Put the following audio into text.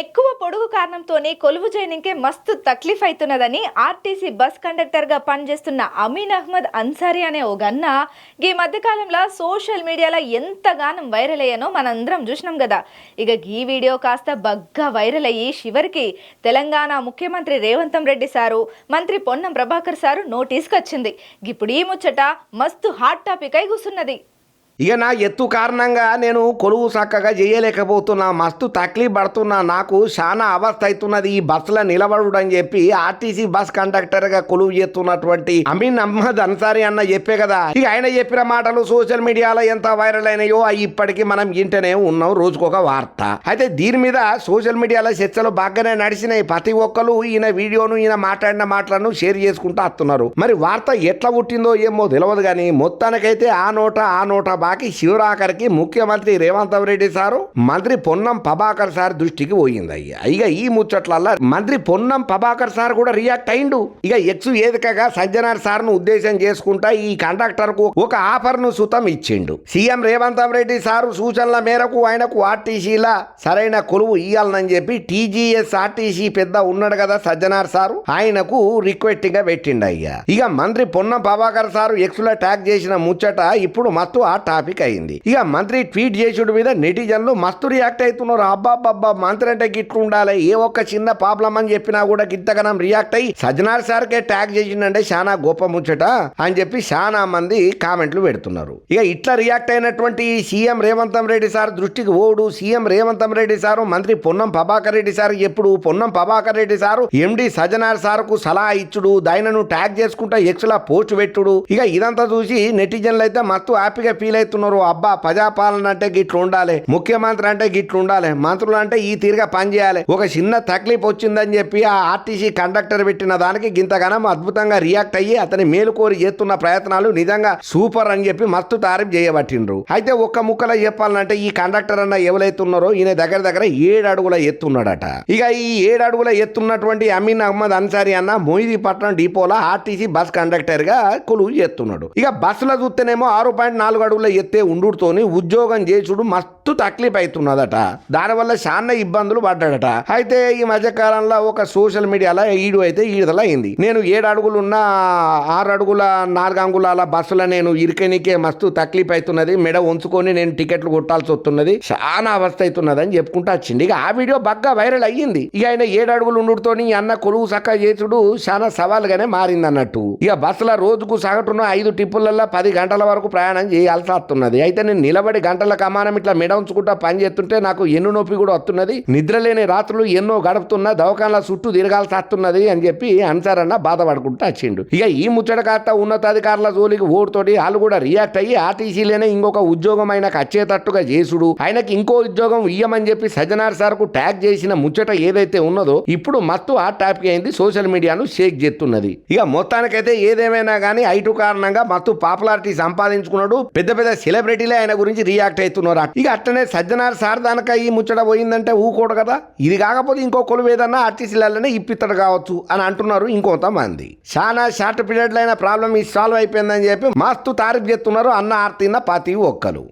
ఎక్కువ పొడుగు కారణంతోనే కొలువు చేయనికే మస్తు తక్లీఫ్ అవుతున్నదని ఆర్టీసీ బస్ కండక్టర్గా పనిచేస్తున్న అమీన్ అహ్మద్ అన్సారీ అనే ఓ గన్న ఈ మధ్యకాలంలో సోషల్ మీడియాలో ఎంతగానం వైరల్ అయ్యానో మనందరం చూసినాం కదా. ఇక ఈ వీడియో కాస్త బగ్గా వైరల్ అయ్యి చివరికి తెలంగాణ ముఖ్యమంత్రి రేవంతం రెడ్డి సారు మంత్రి పొన్నం ప్రభాకర్ సారు నోటీస్కి వచ్చింది ఇప్పుడు ఈ ముచ్చట మస్తు హాట్ టాపిక్ అయి కూసున్నది. ఇక నా ఎత్తు కారణంగా నేను కొలువు చక్కగా చేయలేకపోతున్నా మస్తు తక్లీ పడుతున్నా నాకు చాలా అవస్థ అవుతున్నది ఈ బస్సులో నిలబడు అని చెప్పి ఆర్టీసీ బస్ కండక్టర్గా కొలువు చేస్తున్నటువంటి అమీన్ అహ్మద్ అన్సారీ అన్న చెప్పే కదా. ఇక ఆయన చెప్పిన మాటలు సోషల్ మీడియాలో ఎంత వైరల్ అయినాయో అవి ఇప్పటికీ మనం ఇంటనే ఉన్నాం రోజుకొక వార్త. అయితే దీని మీద సోషల్ మీడియాలో చర్చలు బాగానే నడిచినాయి. ప్రతి ఒక్కరు ఈయన వీడియోను ఈయన మాట్లాడిన మాటలను షేర్ చేసుకుంటూ వస్తున్నారు. మరి వార్త ఎట్లా పుట్టిందో ఏమో తెలియదు కానీ మొత్తానికైతే ఆ నోట ఆ నోట బాకి శివరాకర్కి ముఖ్యమంత్రి రేవంత్ రెడ్డి సారు మంత్రి పొన్నం ప్రభాకర్ సార్ దృష్టికి పోయింది అయ్యా. ఇక ఈ ముచ్చట్లల్లా మంత్రి పొన్నం ప్రభాకర్ సార్ కూడా రియాక్ట్ అయిండు. ఇక ఎక్స్ ఏదికగా సజ్జనార్ సార్ను ఉద్దేశం చేసుకుంటా ఈ కండక్టర్కు ఒక ఆఫర్ను సుతం ఇచ్చిండు. సీఎం రేవంత్ రెడ్డి సారు సూచనల మేరకు ఆయనకు ఆర్టీసీల సరైన కొలువు ఇయ్యాలని చెప్పి టీజీఎస్ ఆర్టీసీ పెద్ద ఉన్నాడు కదా సజ్జనార్ సారు ఆయనకు రిక్వెస్ట్గా పెట్టిండు అయ్యా. ఇక మంత్రి పొన్నం ప్రభాకర్ సారు ఎక్స్లో ట్యాగ్ చేసిన ముచ్చట ఇప్పుడు మత్తు ఆ టాపిక్ అయింది. ఇక మంత్రి ట్వీట్ చేసుడు మీద నెటిజన్లు మస్తు రియాక్ట్ అవుతున్నారు. అబ్బాబ్బా మంత్రి అంటే గిట్లు ఉండాలి ఏ ఒక్క చిన్న ప్రాబ్లం అని చెప్పినా కూడా గిట్టగనం రియాక్ట్ అయ్యి సజ్జనార్ సార్కే ట్యాగ్ చేసిండంటే చాలా గొప్ప ముచ్చట అని చెప్పి చాలా మంది కామెంట్లు పెడుతున్నారు. ఇక ఇట్లా రియాక్ట్ అయినటువంటి సీఎం రేవంతం రెడ్డి సార్ దృష్టికి ఓడు. సీఎం రేవంతం రెడ్డి సారు మంత్రి పొన్నం ప్రభాకర్ రెడ్డి సార్ ఎప్పుడు పొన్నం ప్రభాకర్ రెడ్డి సారు ఎండి సజ్జనార్ సార్కు సలహా ఇచ్చుడు దాయనను ట్యాగ్ చేసుకుంటా ఎక్స్లా పోస్ట్ పెట్టుడు. ఇక ఇదంతా చూసి నెటిజన్లు అయితే మస్తు హ్యాపీగా ఫీల్ అవుతున్నారు అబ్బా ప్రజాపాలన అంటే గిట్లు ఉండాలి ముఖ్యమంత్రి అంటే గిట్లు ఉండాలి మంత్రులు అంటే ఈ తీరుగా పనిచేయాలి. ఒక చిన్న తక్లీఫ్ వచ్చిందని చెప్పి ఆ ఆర్టీసీ కండక్టర్ పెట్టిన దానికి గింతగానం అద్భుతంగా రియాక్ట్ అయ్యి అతని మేలుకోరి చేస్తున్న ప్రయత్నాలు నిజంగా సూపర్ అని చెప్పి మస్తు తారీఫ్ చేయబట్టిండ్రు. అయితే ఒక్క ముక్కలో చెప్పాలంటే ఈ కండక్టర్ అన్న ఎవరైతున్నారో ఈయన దగ్గర దగ్గర ఏడు అడుగుల ఎత్తున్నాడట. ఇక ఈ ఏడు అడుగుల ఎత్తున్నటువంటి అమీన్ అహ్మద్ అన్సారీ అన్న మొయిదీపట్నం డిపోలో ఆర్టీసీ బస్ కండక్టర్గా కొలువు చేస్తున్నాడు. ఇక బస్సులో చూస్తేనేమో ఆరు పాయింట్ నాలుగు అడుగుల ఎత్తే ఉండుతోని ఉద్యోగం చేసుడు మస్తు తక్లీఫ్ అవుతున్నదట దానివల్ల చాలా ఇబ్బందులు పడ్డాడట. అయితే ఈ మధ్య కాలంలో ఒక సోషల్ మీడియాలో ఈడు అయితే ఈడల అయింది. నేను ఏడు అడుగులున్న ఆరు అడుగుల నాలుగు అంగుళాల బస్సుల నేను ఇరికనికే మస్తు తక్లీఫ్ అవుతున్నది మెడ ఉంచుకొని నేను టికెట్లు కొట్టాల్సి వస్తున్నది. చాలా అవస్థ అవుతున్నది అని చెప్పుకుంటూ వచ్చింది. ఇక ఆ వీడియో బాగా వైరల్ అయ్యింది. ఇక ఆయన ఏడు అడుగులు ఉండుతోని అన్న కొలువు సక్క చేసుడు చాలా సవాల్గానే మారింది అన్నట్టు ఇక బస్సుల రోజుకు సగటున ఐదు టిప్పులలో పది గంటల వరకు ప్రయాణం చేయాల్సి వస్తున్నది అయితే నేను నిలబడి గంటల కమానం ఇట్లా మెడ ఉంచుకుంటా పని చేస్తుంటే నాకు ఎన్ను నొప్పి కూడా వస్తున్నది. నిద్రలేని రాత్రులు ఎన్నో గడుపుతున్నా దవకాన్ల చుట్టూ తిరగాల్సి వస్తున్నది అని చెప్పి అన్సారన్న బాధపడుకుంటూ వచ్చిండు. ఇక ఈ ముచ్చట కాస్త ఉన్నతాధికారుల జోలికి ఓటుతోటి వాళ్ళు కూడా రియాక్ట్ అయ్యి ఆర్టీసీలోనే ఇంకొక ఉద్యోగం ఆయనకు వచ్చేటట్టుగా చేసుడు. ఆయనకి ఇంకో ఉద్యోగం ఇయ్యమని చెప్పి సజ్జనార్ సార్కు ట్యాగ్ చేసిన ముచ్చట ఏదైతే ఉన్నదో ఇప్పుడు మత్తు ఆ టాపిక్ అయింది సోషల్ మీడియాను షేక్ చేస్తున్నది. ఇక మొత్తానికైతే ఏదేమైనా కానీ ఐటు కారణంగా మత్తు పాపులారిటీ సంపాదించుకున్నాడు. పెద్ద పెద్ద సెలబ్రిటీలే ఆయన గురించి రియాక్ట్ అవుతున్నారు? ఇక అట్టనే సజ్జనార్ సార్ దానక ఈ ముచ్చట పోయిందంటే ఊకోడు కదా? ఇది కాకపోతే ఇంకో కొలువేదన్నా ఆర్టీసీలనే ఆర్టీసీలలోనే ఇప్పిత్తడు కావచ్చు అని అంటున్నారు ఇంకొంతమంది. చాలా షార్ట్ పీరియడ్ అయిన ప్రాబ్లం ఈ సాల్వ్ అయిపోయిందని చెప్పి మస్తు తారీఫ్ చేస్తున్నారు అన్న ఆర్తిన్న పాతి ఒక్కరు